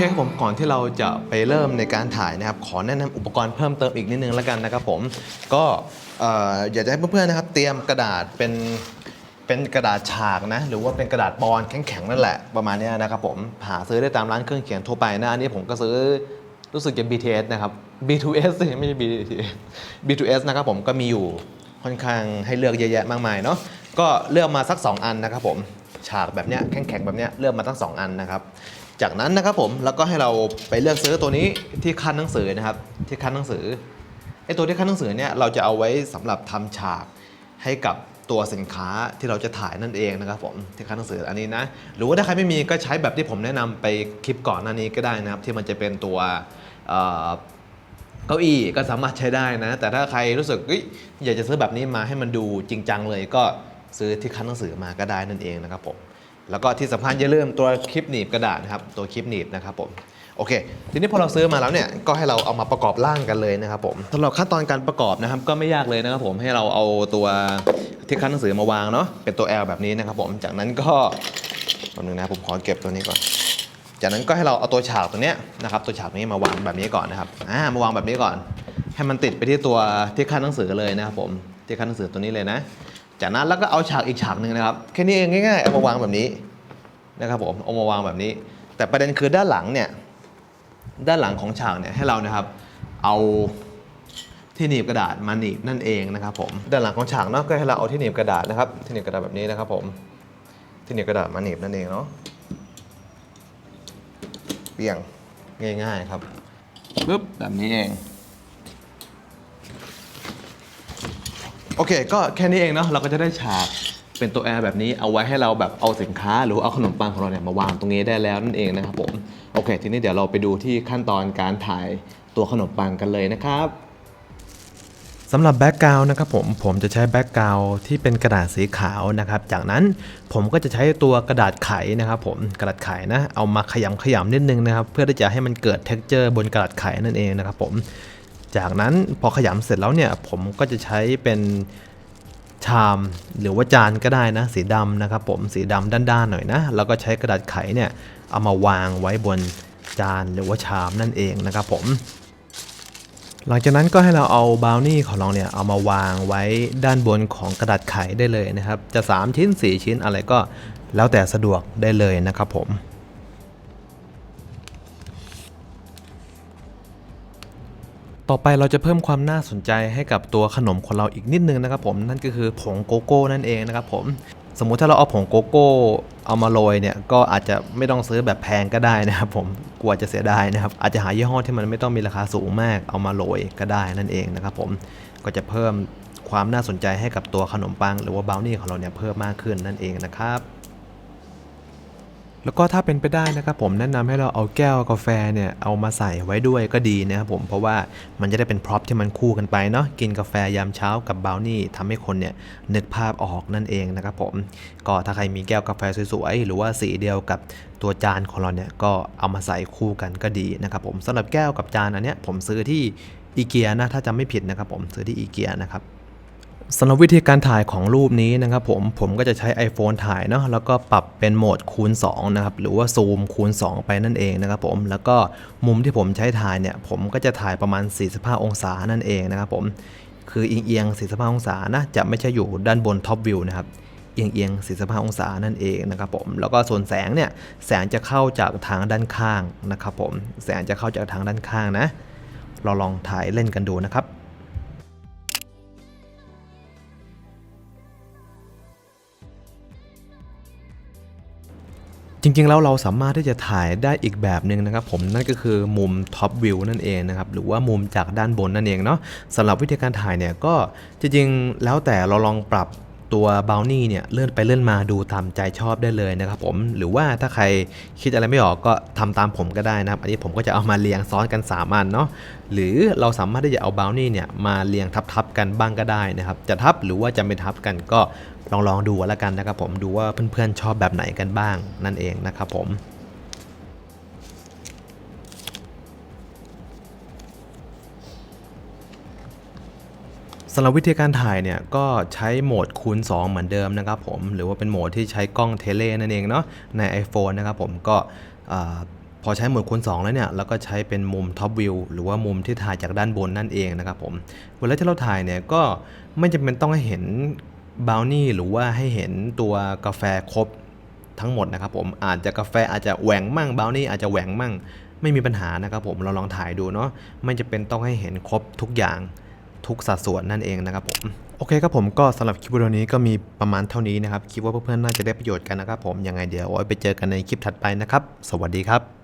เคครับผมก่อนที่เราจะไปเริ่มในการถ่ายนะครับ ขอแนะนำอุปกรณ์เพิ่มเติมอีกนิดนึงแล้วกันนะครับผมก็อยากจะให้เพื่อนๆนะครับ เตรียมกระดาษเป็นเป็นกระดาษฉากนะหรือว่าเป็นกระดาษบอลแข็งๆนั่นแหละประมาณนี้นะครับผมหาซื้อได้ตามร้านเครื่องเขียนทั่วไปนะอันนี้ผมก็ซื้อรู้สึกจะ BTS นะครับ B2S ไม่ใช่ BTS B2S นะครับผมก็มีอยู่ค่อนข้างให้เลือกเยอะแยะมากมายเนาะก็เลือกมาสัก 2 อันนะครับผมฉากแบบเนี้ยแข็งๆแบบเนี้ยเลือกมาทั้งสองอันนะครับ จากนั้นนะครับผมแล้วก็ให้เราไปเลือกซื้อตัวนี้ที่คันหนังสือนะครับที่คันหนังสือไอ้ตัวที่คันหนังสือเนี่ยเราจะเอาไว้สำหรับทำฉากให้กับตัวสินค้าที่เราจะถ่ายนั่นเองนะครับผมที่คันหนังสืออันนี้นะหรือว่าถ้าใครไม่มีก็ใช้แบบที่ผมแนะนำไปคลิปก่อนหน้านี้ก็ได้นะครับ ที่มันจะเป็นตัวเก้าอี้ก็สามารถใช้ได้นะ แต่ถ้าใครรู้สึกอยากจะซื้อแบบนี้มาให้มันดูจริงจังเลยก็ซื้อที่คันหนังสือมาก็ได้นั่นเองนะครับผม แล้วก็ที่สำคัญอย่าลืมตัวคลิปหนีบกระดาษนะครับตัวคลิปหนีบนะครับผมโอเค ทีนี้พอเราซื้อมาแล้วเนี่ยก็ให้เราเอามาประกอบร่างกันเลยนะครับผมสำหรับขั้นตอนการประกอบนะครับก็ไม่ยากเลยนะครับผมให้เราเอาตัวที่คั้นหนังสือมาวางเนาะเป็นตัว L แบบนี้นะครับผมจากนั้นก็แป๊บนึงนะผมขอเก็บตัวนี้ก่อน จากนั้นก็ให้เราเอาตัวฉากตัวเนี้ยนะครับตัวฉากนี้มาวางแบบนี้ก่อนนะครับอ่ามาวางแบบนี้ก่อน ให้มันติดไปที่ตัวที่คั้นหนังสือเลยนะครับผมที่คั้นหนังสือตัวนี้เลยนะ จากนั้นแล้วก็เอาฉากอีกฉากหนึ่งนะครับแค่นี้เองง่ายๆเอามาวางแบบนี้นะครับผมเอามาวางแบบนี้ แต่ประเด็นคือด้านหลังเนี่ยด้านหลังของฉากเนี่ยให้เรานะครับ เอาที่หนีบกระดาษมาหนีบนั่นเองนะครับผมด้านหลังของฉากเนาะก็ให้เราเอาที่หนีบกระดาษนะครับที่หนีบกระดาษแบบนี้นะครับผมที่หนีบกระดาษมาหนีบนั่นเองเนาะเปียงง่าย ๆ ครับปึ๊บแบบนี้เอง โอเค ก็แค่นี้เองเนาะเราก็จะได้ฉากเป็นตัวแอร์แบบนี้เอาไว้ให้เราแบบเอาสินค้า หรือเอาขนมปังของเราเนี่ยมาวางตรงนี้ได้แล้วนั่นเองนะครับผมโอเค ทีนี้เดี๋ยวเราไปดูที่ขั้นตอนการถ่ายตัวขนมปังกันเลยนะครับสำหรับแบ็กกราวน์นะครับผมผมจะใช้แบ็กกราวน์ที่เป็นกระดาษสีขาวนะครับจากนั้นผมก็จะใช้ตัวกระดาษไขนะครับผมกระดาษไขนะเอามาขยำขยำนิดนึงนะครับเพื่อที่จะให้มันเกิด t e x t อร์บนกระดาษไขนั่นเองนะครับผม จากนั้นพอขยำเสร็จแล้วเนี่ยผมก็จะใช้เป็นชามหรือว่าจานก็ได้นะ สีดำนะครับผมสีดำด้านๆหน่อยนะ แล้วก็ใช้กระดาษไขเนี่ยเอามาวางไว้บนจานหรือว่าชามนั่นเองนะครับผม หลังจากนั้นก็ให้เราเอาบราวนี่ของเราเนี่ยเอามาวางไว้ด้านบนของกระดาษไขได้เลยนะครับ จะ 3 ชิ้น 4 ชิ้นอะไรก็แล้วแต่สะดวกได้เลยนะครับผม ต่อไปเราจะเพิ่มความน่าสนใจให้กับตัวขนมของเราอีกนิดนึงนะครับผมนั่นก็คือผงโกโก้นั่นเองนะครับผมสมมุติถ้าเราเอาผงโกโก้เอามาโรยเนี่ยก็อาจจะไม่ต้องซื้อแบบแพงก็ได้นะครับผมกลัวจะเสียดายนะครับอาจจะหายี่ห้อที่มันไม่ต้องมีราคาสูงมากเอามาโรยก็ได้นั่นเองนะครับผมก็จะเพิ่มความน่าสนใจให้กับตัวขนมปังหรือว่าบราวนี่ของเราเนี่ยเพิ่มมากขึ้นนั่นเองนะครับ แล้วก็ถ้าเป็นไปได้นะครับผมแนะนำให้เราเอาแก้วกาแฟเนี่ยเอามาใส่ไว้ด้วยก็ดีนะครับผมเพราะว่ามันจะได้เป็นพร็อพที่มันคู่กันไปเนาะกินกาแฟยามเช้ากับบราวนี่ทำให้คนเนี่ยนึกภาพออกนั่นเองนะครับผมก็ถ้าใครมีแก้วกาแฟสวยๆหรือว่าสีเดียวกับตัวจานของเราเนี่ยก็เอามาใส่คู่กันก็ดีนะครับผมสำหรับแก้วกับจานอันเนี้ยผมซื้อที่อีเกียนะถ้าจำไม่ผิดนะครับผมซื้อที่อีเกียนะครับ สำหรับวิธีการถ่ายของรูปนี้นะครับผมผมก็จะใช้ iPhone ถ่ายเนาะแล้วก็ปรับเป็นโหมดคูณ2นะครับหรือว่าซูมคูณ 2 ไปนั่นเองนะครับผมแล้วก็มุมที่ผมใช้ถ่ายเนี่ยผมก็จะถ่ายประมาณ 45 องศานั่นเองนะครับผมคือเอียงๆ45 องศานะจะไม่ใช่อยู่ด้านบนท็อปวิวนะครับเอียงเอียง45 องศานั่นเองนะครับผมแล้วก็ส่วนแสงเนี่ยแสงจะเข้าจากทางด้านข้างนะครับผมแสงจะเข้าจากทางด้านข้างนะเราลองถ่ายเล่นกันดูนะครับ จริงๆแล้วเราสามารถที่จะถ่ายได้อีกแบบหนึ่งนะครับผมนั่นก็คือมุมท็อปวิวนั่นเองนะครับหรือว่ามุมจากด้านบนนั่นเองเนาะสำหรับวิธีการถ่ายเนี่ยก็จริงๆแล้วแต่เราลองปรับ ตัวบาวนี่เนี่ยเลื่อนไปเลื่อนมาดูตามใจชอบได้เลยนะครับผมหรือว่าถ้าใครคิดอะไรไม่ออกก็ทำตามผมก็ได้นะครับ อันนี้ผมก็จะเอามาเรียงซ้อนกัน 3 อันเนาะหรือเราสามารถที่จะเอาบาวนี่เนี่ยมาเรียงทับๆกันบ้างก็ได้นะครับ จะทับหรือว่าจะไม่ทับกันก็ลองลองดูแล้วกันนะครับผมดูว่าเพื่อนๆชอบแบบไหนกันบ้างนั่นเองนะครับผม สำหรับวิธีการถ่ายเนี่ยก็ใช้โหมดคูณ 2 เหมือนเดิมนะครับผมหรือว่าเป็นโหมดที่ใช้กล้องเทเลนั่นเองเนาะใน iPhone นะครับผมก็พอใช้โหมดคูณ 2 แล้วเนี่ยเราก็ใช้เป็นมุมท็อปวิวหรือว่ามุมที่ถ่ายจากด้านบนนั่นเองนะครับผมเวลาที่เราถ่ายเนี่ยก็ไม่จำเป็นต้องให้เห็นบาวนี่หรือว่าให้เห็นตัวกาแฟครบทั้งหมดนะครับผมอาจจะกาแฟอาจจะแหว่งมั่งบาวนี่อาจจะแหว่งมั่ง ไม่มีปัญหานะครับผมเราลองถ่ายดูเนาะไม่จำเป็นต้องให้เห็นครบทุกอย่าง ทุกสัดส่วนนั่นเองนะครับผมโอเคครับผมก็สำหรับคลิปวิดีโอนี้ก็มีประมาณเท่านี้นะครับคิดว่าเพื่อนๆน่าจะได้ประโยชน์กันนะครับผมยังไงเดี๋ยวไว้ไปเจอกันในคลิปถัดไปนะครับ สวัสดีครับ